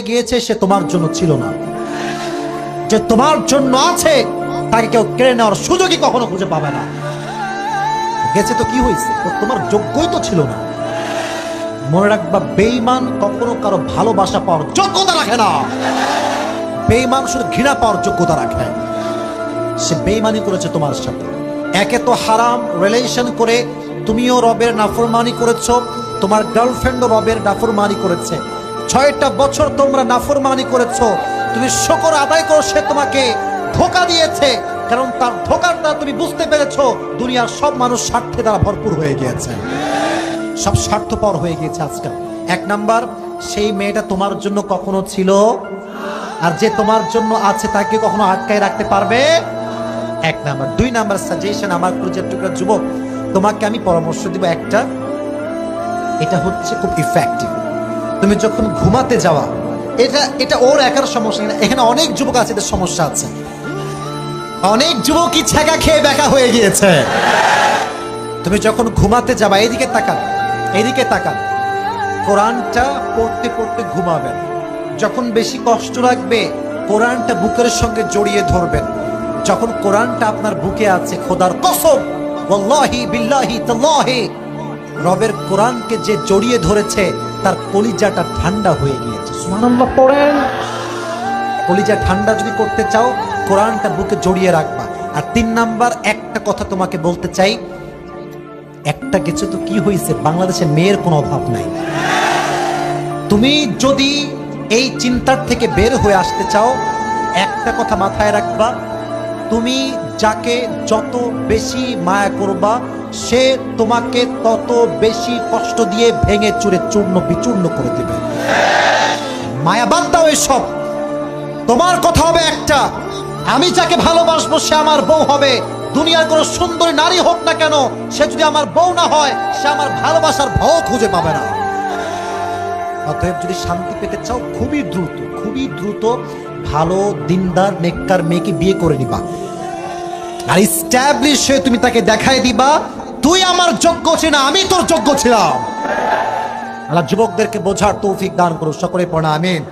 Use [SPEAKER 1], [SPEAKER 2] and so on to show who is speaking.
[SPEAKER 1] গিয়েছে সে তোমার জন্য ছিল না। যে তোমার জন্য আছে, তাকে কেউ কেড়ে নেওয়ার সুযোগই কখনো খুঁজে পাবে না। গেছে তো কি হয়েছে? তোমার যোগ্যই তো ছিল না। মনে রাখবা বেইমান কখনো কারও ভালোবাসা পাওয়ার যোগ্যতা রাখে না। বেইমান শুধু ঘৃণা পাওয়ার যোগ্যতা রাখে সে বেইমানি করেছে তোমার সাথে। একে তো হারাম রিলেশন করে তুমিও রবের নাফরমানি করেছ, তোমার গার্লফ্রেন্ডও রবের নাফরমানি করেছে। ছয়টা বছর তোমরা নাফরমানি করেছ। তুমি শকর আদায় করো, সে তোমাকে ধোকা দিয়েছে। কারণ তার ধোকার দ্বারা তুমি বুঝতে পেরেছ, দুনিয়ার সব মানুষ স্বার্থে দ্বারা ভরপুর হয়ে গিয়েছে। সব স্বার্থপর হয়ে গিয়েছে আজকাল এক নাম্বার, সেই মেয়েটা তোমার জন্য কখনো ছিল? আর যে তোমার জন্য আছে, তাকে কখনো আটকায় রাখতে পারবে? এক নাম্বার। দুই নাম্বার সাজেশন আমার প্রজেক্ট টুকরা যুবক, তোমাকে আমি পরামর্শ দিব একটা। এটা হচ্ছে খুব ইফেক্টিভ তুমি যখন ঘুমাতে যাওয়া, এটা এটা ওর একার সমস্যা না, এখানে অনেক যুবক আছে, এদের সমস্যা আছে। অনেক যুবকই ছেঁকা খেয়ে বেকা হয়ে গিয়েছে। তুমি যখন ঘুমাতে যাবা এদিকে তাকান এদিকে তাকান কোরআনটা পড়তে পড়তে ঘুমাবেন যখন বেশি কষ্ট লাগবে, কোরআনটা বুকের সঙ্গে জড়িয়ে ধরবেন যখন কোরআনটা আপনার বুকে আছে, খোদার কসম বিল্লাহি তাল্লাহি, রবের কোরআনকে যে জড়িয়ে ধরেছে তার কলিজাটা ঠান্ডা হয়ে গিয়েছে। পড়েন। কলিজা ঠান্ডা যদি করতে চাও, কোরআনটা বুকে জড়িয়ে রাখবা। আর তিন নাম্বার, একটা কথা তোমাকে বলতে চাই, একটা কিছু তো কি হয়েছে বাংলাদেশে মেয়ের কোনো অভাব নাই। তুমি যদি এই চিন্তার থেকে বের হয়ে আসতে চাও, একটা কথা মাথায় রাখবা তুমি যাকে যত বেশি মায়া করবা, সে তোমাকে তত বেশি কষ্ট দিয়ে ভেঙে চুরে চূর্ণ বিচূর্ণ করে দেবে। মায়া বাদ দাও এসব। তোমার কথা হবে একটা। আমি যাকে ভালোবাসবো, সে আমার বউ হবে। দুনিয়ার কোনো সুন্দরী নারী হোক না কেন, সে যদি আমার বউ না হয়, সে আমার ভালোবাসার ভাও খুঁজে পাবে না। অতএব যদি শান্তি পেতে চাও, খুবই দ্রুত খুবই দ্রুত ভালো দিনদার নেককার মেয়েকে বিয়ে করে নিবা। আর ইস্টাবলিশ হয়ে তুমি তাকে দেখাই দিবা, তুই আমার যোগ্য ছিল আমি তোর যোগ্য ছিলাম। আল্লাহ যুবকদেরকে বোঝার তৌফিক দান করো সকলে পড়া আমিন।